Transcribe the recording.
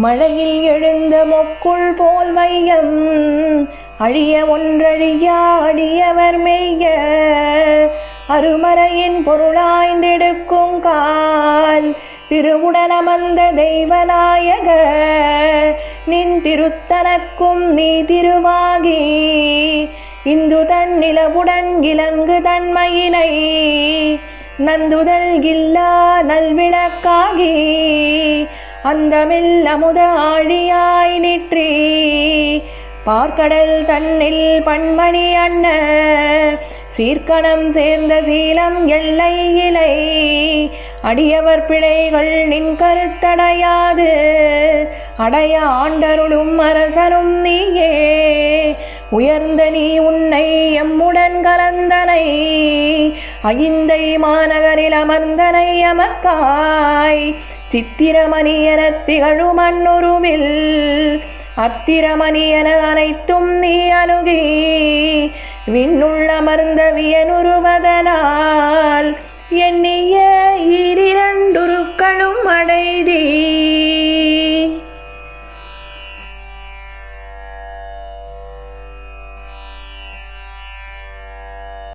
மழையில் எழுந்த மொக்குள் போல் மையம் அழிய ஒன்றழியா அடியவர் மெய்ய அருமறையின் பொருளாய்ந்தெடுக்கும் கால். திருவுடன் அமர்ந்த தெய்வநாயக. நின் திருத்தனக்கும் நீ திருவாகி. இந்து தன் நிலவுடன் இலங்கு தன்மையினை நந்துதல் இல்லா நல்விளக்காகி. அந்தமில் அமுத ஆழியாய் நிற்றி. பார்க்கடல் தன்னில் பண்மணி அண்ண சீர்கணம் சேர்ந்த சீலம் எல்லை இலை. அடியவர் பிழைகள் நின் கருத்தடையாது. அடைய ஆண்டருளும் அரசனும் நீயே. உயர்ந்த நீ உன்னை எம்முடன் கலந்தனை. ஐந்தை மாநகரில் அமர்ந்தனை அமர்காய் சித்திரமணியன திகழும் அன்னுருவில் அத்திரமணியன அனைத்தும் நீ அணுகி விண்ணுள்ளமர்ந்த வியனுருவதனால் எண்ணி